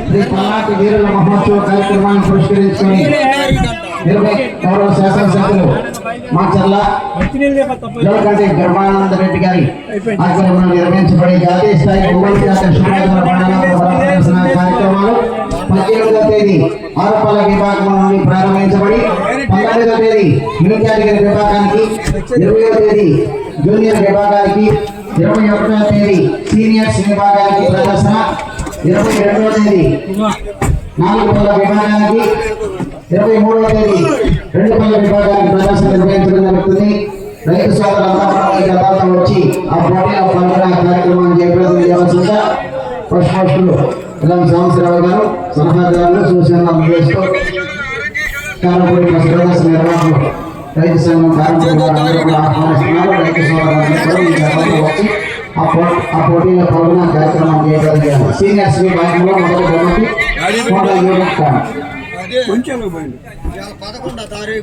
శ్రీ పల్నాటి వీరుల మహోత్సవ కార్యక్రమాన్ని పురస్కరించుకొని ఇరవై గౌరవ శాసనసభ్యులు మాచర్ల జలకంటి గర్భానంద రెడ్డి గారి ఆధ్వర్యంలో నిర్వహించబడే జాతీయ స్థాయి ఒంగోలు జాతీయ శుభ్రత కార్యక్రమాలు పద్దెనిమిదవ తేదీ ఆరోపణ విభాగం నుండి ప్రారంభించబడి పంతొమ్మిదవ తేదీ న్యూ కేటగిరీ విభాగానికి ఇరవయో తేదీ జూనియర్ విభాగానికి ఇరవై ఒకటవ తేదీ సీనియర్స్ విభాగానికి ప్రదర్శన ఇరవై రెండవ తేదీ. నాలుగు పళ్ళ విభాగానికి ఇరవై మూడవ తేదీ. రెండు పళ్ళ విభాగానికి ప్రదర్శన నిర్వహించడం జరుగుతుంది. రైతు సోదరులందరూ వచ్చి ఆ పోటీలో పాల్గొనే కార్యక్రమాన్ని జయప్రదం చేయవలసిందిగా ఫస్ట్ ఫస్టులు ఇలాంటి సంవత్సరావు గారు సలహాదారులు సూచనలు చేస్తూ కారపూడి ప్రదర్శన నిర్వహణలో రైతు సంఘం కార్మికులు ఆహ్వానిస్తున్నారు. రైతు సోదరులందరూ ఈ వచ్చి ఆ పోటీలో పాల్గొనే కార్యక్రమం చేయాలి సీనియర్స్ విభాగంలో మొదటి బహుమతి. Unit card. కొంచెం పోయింది